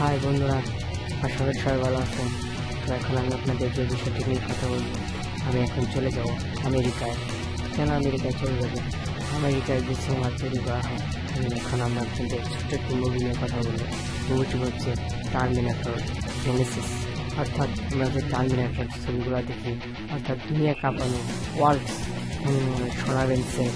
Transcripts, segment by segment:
High বন্ধুরা, আশা করি সবাই ভালো আছেন। তো এখন আমি আপনাদের যে বিষয়টি নিয়ে কথা বলব, আমি এখন চলে যাব আমেরিকায়। কেন আমেরিকায় চলে যাব? আমেরিকায় যে সিনেমা তৈরি করা হয়, আমি এখন আমরা আপনাদের ছোট্ট একটি মুভি নিয়ে কথা বলব। মুভিটি হচ্ছে টার্মিনেটর জেনেসিস অর্থাৎ আমরা যে টার্মিনেটর ছবিগুলো দেখি, অর্থাৎ দুনিয়া কাঁপানো ওয়ার্ল্ড সোনারেন্সে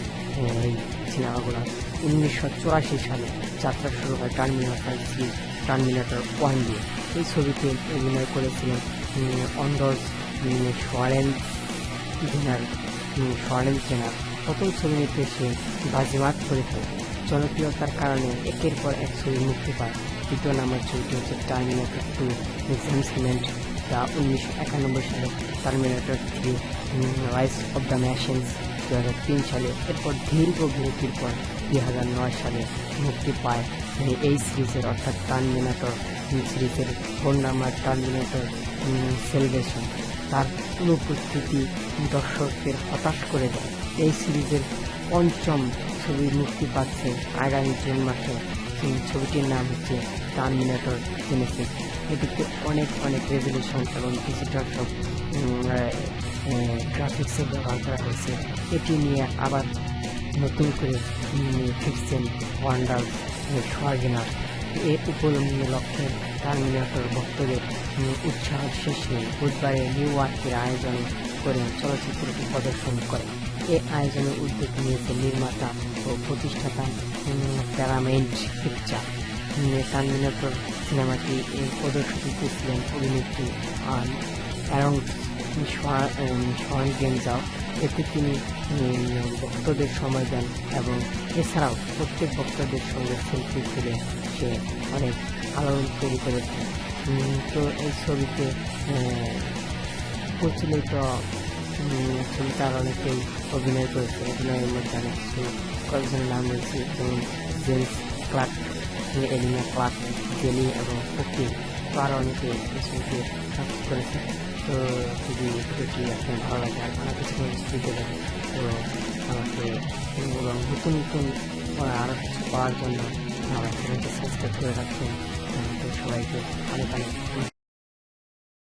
এই সিনেমাগুলো উনিশশো চুরাশি সালে যাত্রা শুরু হয় টার্মিনেটর থ্রি টার্মিনেটর ওয়ান দিয়ে। এই ছবিতে অভিনয় করেছিলেন অন্দর সোয়ারেন জেনার সোয়ারেন জেনার। প্রথম ছবিতে সে বাজিমাত করে ফেলে। জনপ্রিয়তার কারণে একের পর এক ছবি মুক্তি পায়। দ্বিতীয় নাম্বার ছবিটি হচ্ছে টার্মিনেটর টু জেমসমেন্ট যা উনিশশো একানব্বই সালে Terminator three rise of the machines দু তিন সালে, এরপর দীর্ঘ বিরতির পর দুই হাজার নয় সালে মুক্তি পায় এই সিরিজের, অর্থাৎ টার্মিনেটর সিরিজের ফোন নাম্বার টার্মিনেটর সেলিব্রেশন। তার অনুপস্থিতি দর্শকদের হতাশ করে দেয়। এই সিরিজের পঞ্চম ছবি মুক্তি পাচ্ছে আগামী জুন মাসে। ছবিটির নাম হচ্ছে টার্মিনেটর জেনেসিস। এটিতে অনেক অনেক রেজলিউশন এবং ডিজিটাল সব গ্রাফিক্সের ব্যবহার করা হয়েছে এটি নিয়ে আবার নতুন করে ফিরছেন ওয়ান্ডার সোয়ার্জেনার এ উপলব্ধি লক্ষ্যে টার্মিনেটর ভক্তদের উৎসাহ শেষ নেই বুধবারে নিউ ইয়র্কের আয়োজন করে চলচ্চিত্রটি প্রদর্শন করে এ আয়োজনে উদ্যোগ নিয়েছে নির্মাতা ও প্রতিষ্ঠাতা প্যারামেন্ট পিকচার টার্মিনেটর সিনেমাটি এই প্রদর্শনীতে ছিলেন অভিনেত্রী আর অ্যারং সোয়ান গেমজাও এতে তিনি ভক্তদের সময় দেন এবং এছাড়াও প্রত্যেক ভক্তদের সঙ্গে সেলফি তুলে সে অনেক আলোড়ন তৈরি করেছে তো এই ছবিতে প্রচলিত ছবিটার অনেকেই অভিনয় করেছে অভিনয়ের মধ্যে অনেক কিছু কয়েকজনের নাম রয়েছে যেমন James Clark, Elina Clark, Jenny এবং ফকির। তো আরও অনেকে এই ছবিতে করেছে তো যদি ভিডিওটি আপনার ভালো লাগে। আর ভালো কিছু বুঝতে পারেন। তো আমাকে এবং নতুন নতুন আরও কিছু পাওয়ার জন্য আমার চ্যানেলটি সাবস্ক্রাইব করে রাখবেন তো সবাইকে অনেক অনেক